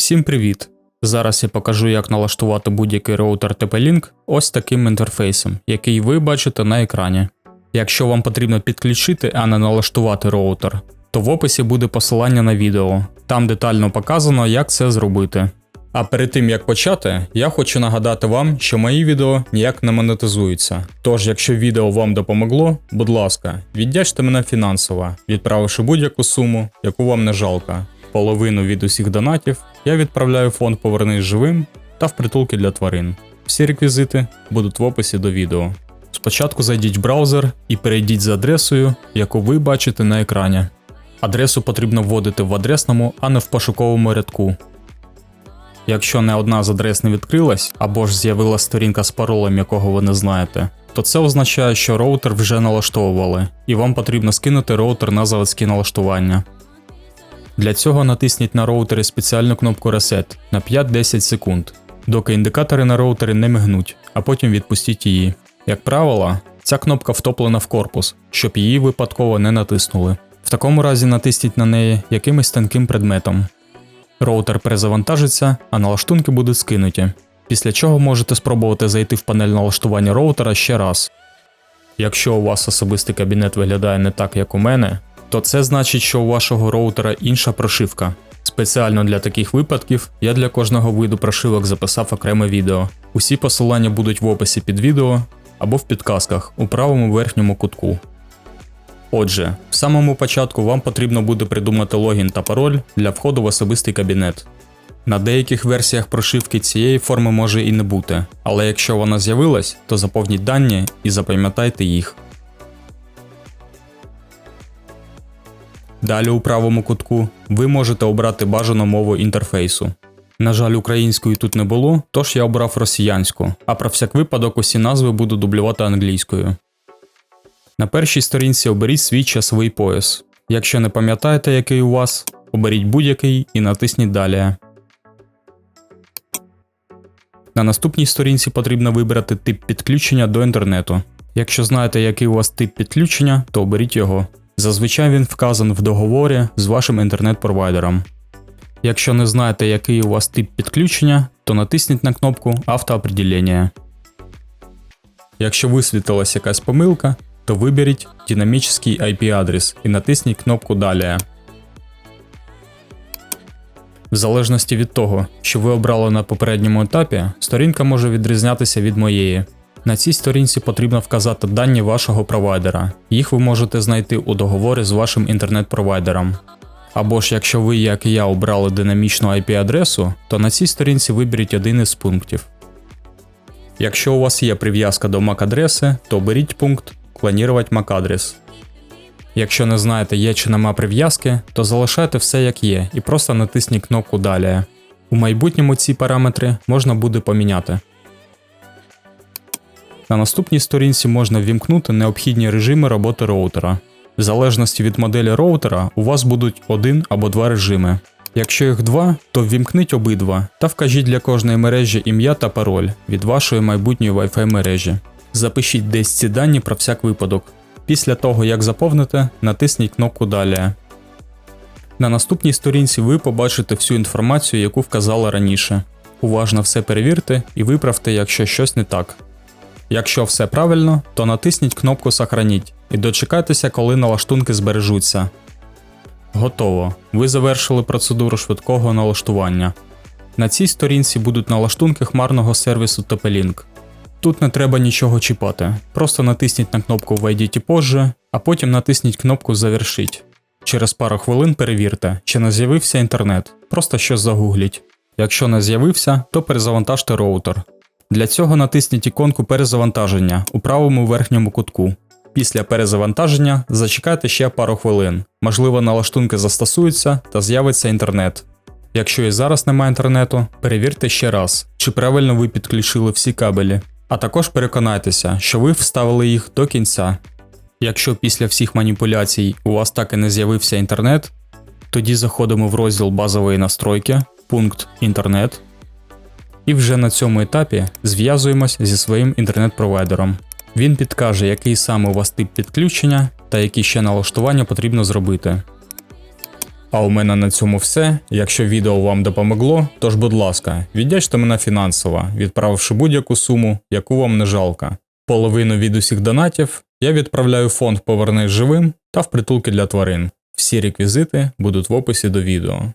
Всім привіт! Зараз я покажу, як налаштувати будь-який роутер TP-Link ось таким інтерфейсом, який ви бачите на екрані. Якщо вам потрібно підключити, а не налаштувати роутер, то в описі буде посилання на відео, там детально показано, як це зробити. А перед тим як почати, я хочу нагадати вам, що мої відео ніяк не монетизуються. Тож, якщо відео вам допомогло, будь ласка, віддячте мене фінансово, відправивши будь-яку суму, яку вам не жалко. Половину від усіх донатів я відправляю фонд Повернись живим та в притулки для тварин. Всі реквізити будуть в описі до відео. Спочатку зайдіть в браузер і перейдіть за адресою, яку ви бачите на екрані. Адресу потрібно вводити в адресному, а не в пошуковому рядку. Якщо не одна з адрес не відкрилась або ж з'явилася сторінка з паролем, якого ви не знаєте, то це означає, що роутер вже налаштовували, і вам потрібно скинути роутер на заводські налаштування. Для цього натисніть на роутері спеціальну кнопку Reset на 5-10 секунд, доки індикатори на роутері не мигнуть, а потім відпустіть її. Як правило, ця кнопка втоплена в корпус, щоб її випадково не натиснули. В такому разі натисніть на неї якимось тонким предметом. Роутер перезавантажиться, а налаштунки будуть скинуті. Після чого можете спробувати зайти в панель налаштування роутера ще раз. Якщо у вас особистий кабінет виглядає не так, як у мене, то це значить, що у вашого роутера інша прошивка. Спеціально для таких випадків я для кожного виду прошивок записав окреме відео. Усі посилання будуть в описі під відео або в підказках у правому верхньому кутку. Отже, в самому початку вам потрібно буде придумати логін та пароль для входу в особистий кабінет. На деяких версіях прошивки цієї форми може і не бути, але якщо вона з'явилась, то заповніть дані і запам'ятайте їх. Далі у правому кутку ви можете обрати бажану мову інтерфейсу. На жаль, української тут не було, тож я обрав росіянську, а про всяк випадок усі назви буду дублювати англійською. На першій сторінці оберіть свій часовий пояс. Якщо не пам'ятаєте, який у вас, оберіть будь-який і натисніть Далі. На наступній сторінці потрібно вибрати тип підключення до інтернету. Якщо знаєте, який у вас тип підключення, то оберіть його. Зазвичай він вказан в договорі з вашим інтернет-провайдером. Якщо не знаєте, який у вас тип підключення, то натисніть на кнопку Автоопределення. Якщо висвітилась якась помилка, то виберіть динамічний IP-адрес і натисніть кнопку Далі. В залежності від того, що ви обрали на попередньому етапі, сторінка може відрізнятися від моєї. На цій сторінці потрібно вказати дані вашого провайдера. Їх ви можете знайти у договорі з вашим інтернет-провайдером. Або ж якщо ви, як і я, обрали динамічну IP-адресу, то на цій сторінці виберіть один із пунктів. Якщо у вас є прив'язка до MAC-адреси, то оберіть пункт Клонірувати MAC-адрес. Якщо не знаєте, є чи нема прив'язки, то залишайте все як є і просто натисніть кнопку Далі. У майбутньому ці параметри можна буде поміняти. На наступній сторінці можна ввімкнути необхідні режими роботи роутера. В залежності від моделі роутера у вас будуть один або два режими. Якщо їх два, то ввімкніть обидва та вкажіть для кожної мережі ім'я та пароль від вашої майбутньої Wi-Fi мережі. Запишіть десь ці дані про всяк випадок. Після того, як заповните, натисніть кнопку Далі. На наступній сторінці ви побачите всю інформацію, яку вказали раніше. Уважно все перевірте і виправте, якщо щось не так. Якщо все правильно, то натисніть кнопку Сохраніть і дочекайтеся, коли налаштунки збережуться. Готово. Ви завершили процедуру швидкого налаштування. На цій сторінці будуть налаштунки хмарного сервісу TP-Link. Тут не треба нічого чіпати, просто натисніть на кнопку Введіть позже, а потім натисніть кнопку Завершить. Через пару хвилин перевірте, чи не з'явився інтернет, просто щось загугліть. Якщо не з'явився, то перезавантажте роутер. Для цього натисніть іконку перезавантаження у правому верхньому кутку. Після перезавантаження зачекайте ще пару хвилин, можливо, налаштунки застосуються та з'явиться інтернет. Якщо і зараз немає інтернету, перевірте ще раз, чи правильно ви підключили всі кабелі, а також переконайтеся, що ви вставили їх до кінця. Якщо після всіх маніпуляцій у вас так і не з'явився інтернет, тоді заходимо в розділ базової настройки, пункт Інтернет. І вже на цьому етапі зв'язуємось зі своїм інтернет-провайдером. Він підкаже, який саме у вас тип підключення та які ще налаштування потрібно зробити. А у мене на цьому все. Якщо відео вам допомогло, тож будь ласка, віддячте мене фінансово, відправивши будь-яку суму, яку вам не жалко. Половину від усіх донатів я відправляю в фонд Повернись живим та в притулки для тварин. Всі реквізити будуть в описі до відео.